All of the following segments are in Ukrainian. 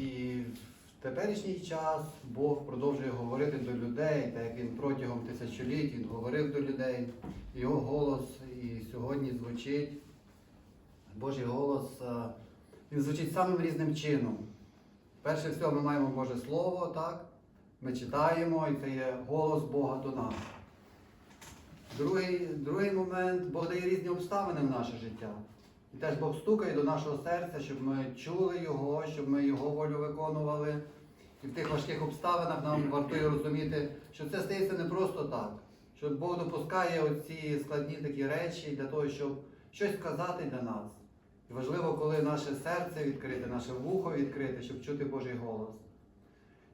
І в теперішній час Бог продовжує говорити до людей, так як він протягом тисячоліть він говорив до людей. Його голос і сьогодні звучить. Божий голос, е, він звучить самим різним чином. Перше всього ми маємо Боже Слово, так? Ми читаємо, і це є голос Бога до нас. Другий, другий момент, Бог дає різні обставини в наше життя. І теж Бог стукає до нашого серця, щоб ми чули Його, щоб ми Його волю виконували. І в тих важких обставинах нам вартує розуміти, що це стається не просто так. Що Бог допускає оці складні такі речі для того, щоб щось сказати для нас. І важливо, коли наше серце відкрите, наше вухо відкрите, щоб чути Божий голос.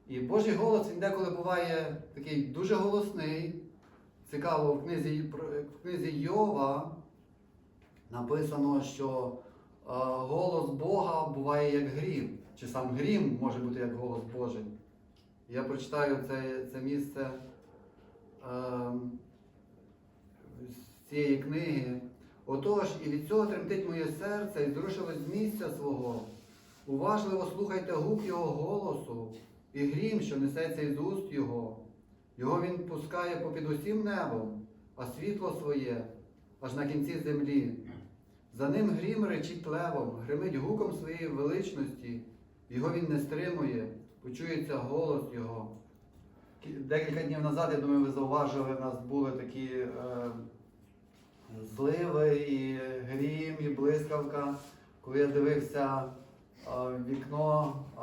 І Божий голос він деколи буває такий дуже голосний. Цікаво, в книзі, в книзі Йова написано, що е, голос Бога буває як грім, чи сам грім може бути як голос Божий. Я прочитаю це, це місце е, з цієї книги. Отож, і від цього тремтить моє серце, і зрушилось з місця свого. Уважливо слухайте гук Його голосу і грім, що несеться із уст Його. Його він пускає попід усім небом, а світло своє аж на кінці землі. За ним грім речить левом, гримить гуком своєї величності, його він не стримує, почується голос Його. Декілька днів назад, я думаю, ви зауважили, в нас були такі е, зливи, і грім, і блискавка. Коли я дивився е, вікно, е,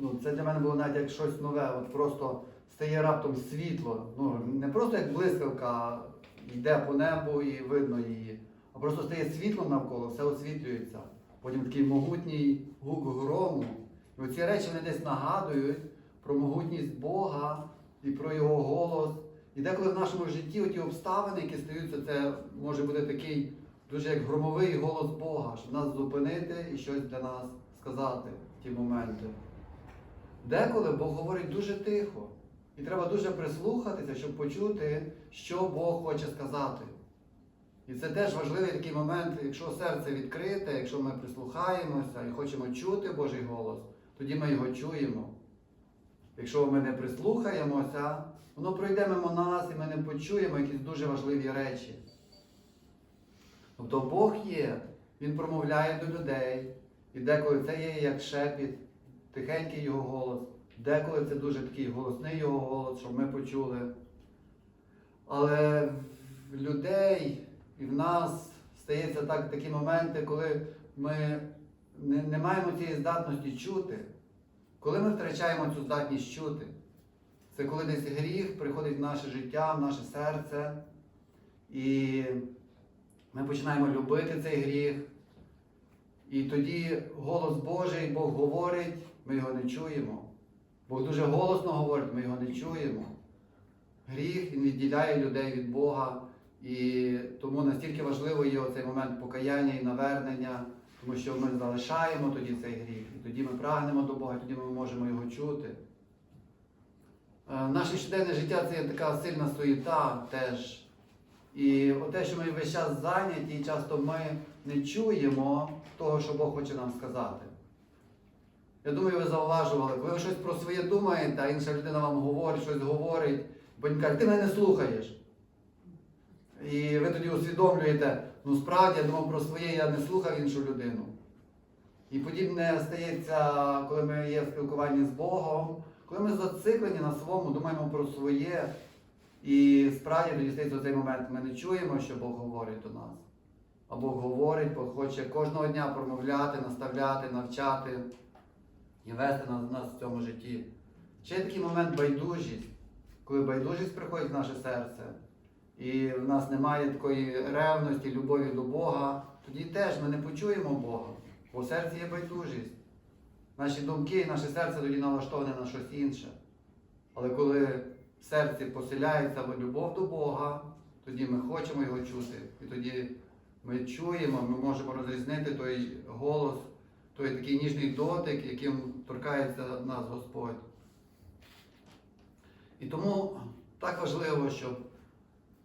ну, це для мене було навіть як щось нове. От просто стає раптом світло. Ну, не просто як блискавка йде по небу і видно її, а просто стає світло навколо, все освітлюється. Потім такий могутній гук грому. І оці речі вони десь нагадують про могутність Бога і про його голос. І деколи в нашому житті оті обставини, які стаються, це може бути такий дуже як громовий голос Бога, щоб нас зупинити і щось для нас сказати в ті моменти. Деколи Бог говорить дуже тихо. І треба дуже прислухатися, щоб почути, що Бог хоче сказати. І це теж важливий такий момент, якщо серце відкрите, якщо ми прислухаємося і хочемо чути Божий голос, тоді ми його чуємо. Якщо ми не прислухаємося, воно пройде мимо нас і ми не почуємо якісь дуже важливі речі. Тобто Бог є, Він промовляє до людей, і деколи це є як шепіт, тихенький його голос, деколи це дуже такий голосний його голос, щоб ми почули. Але в людей і в нас стається так, такі моменти, коли ми не, не маємо цієї здатності чути. Коли ми втрачаємо цю здатність чути, це коли десь гріх приходить в наше життя, в наше серце, і ми починаємо любити цей гріх. І тоді голос Божий, Бог говорить, ми його не чуємо. Бог дуже голосно говорить, ми його не чуємо. Гріх він відділяє людей від Бога. І тому настільки важливо є оцей момент покаяння і навернення, тому що ми залишаємо тоді цей гріх, і тоді ми прагнемо до Бога, і тоді ми можемо його чути. Е, Наше щоденне життя це є така сильна суєта теж. І те, що ми весь час зайняті, і часто ми не чуємо того, що Бог хоче нам сказати. Я думаю, ви зауважували, коли ви щось про своє думаєте, а інша людина вам говорить, щось говорить, потім каже, ти мене не слухаєш. І ви тоді усвідомлюєте, ну справді я думав про своє, я не слухав іншу людину. І подібне стається, коли ми є в спілкуванні з Богом, коли ми зациклені на своєму, думаємо про своє. І справді тоді стається цей момент, ми не чуємо, що Бог говорить до нас. А Бог говорить, Бог хоче кожного дня промовляти, наставляти, навчати і вести нас, нас в цьому житті. Ще такий момент байдужість, коли байдужість приходить в наше серце, і в нас немає такої ревності, любові до Бога, тоді теж ми не почуємо Бога, бо в серці є байдужість. Наші думки і наше серце тоді налаштоване на щось інше. Але коли в серці поселяється любов до Бога, тоді ми хочемо його чути. І тоді ми чуємо, ми можемо розрізнити той голос, той такий ніжний дотик, яким торкається нас Господь. І тому так важливо, щоб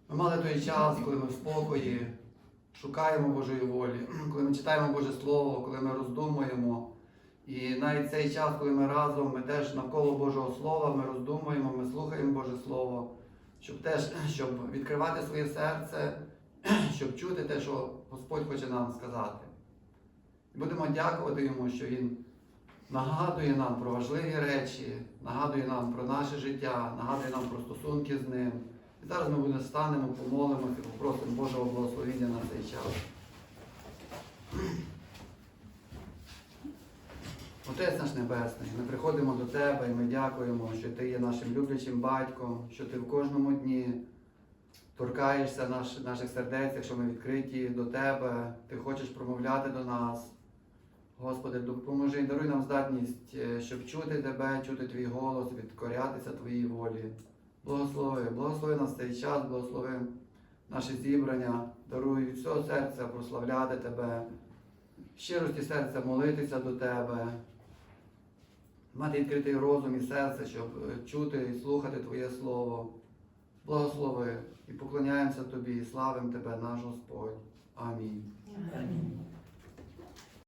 ми мали той час, коли ми в спокої шукаємо Божої волі, коли ми читаємо Боже Слово, коли ми роздумуємо. І навіть цей час, коли ми разом, ми теж навколо Божого Слова, ми роздумуємо, ми слухаємо Боже Слово, щоб теж щоб відкривати своє серце, щоб чути те, що Господь хоче нам сказати. І будемо дякувати Йому, що Він нагадує нам про важливі речі, нагадує нам про наше життя, нагадує нам про стосунки з ним. І зараз ми будемо станемо, помолимося, попросимо Божого благословення на цей час. Отець наш Небесний, ми приходимо до Тебе і ми дякуємо, що Ти є нашим люблячим батьком, що Ти в кожному дні торкаєшся наш, наших сердець, якщо ми відкриті до Тебе, Ти хочеш промовляти до нас. Господи, допоможи даруй нам здатність, е, щоб чути Тебе, чути Твій голос, відкорятися Твоїй волі. Благослови, благослови нас цей час, благослови наше зібрання, даруй від всього серця прославляти Тебе, щирості серця молитися до Тебе, мати відкритий розум і серце, щоб е, чути і слухати Твоє Слово. Благослови і поклоняємося Тобі, і славимо Тебе, наш Господь. Амінь. Амінь.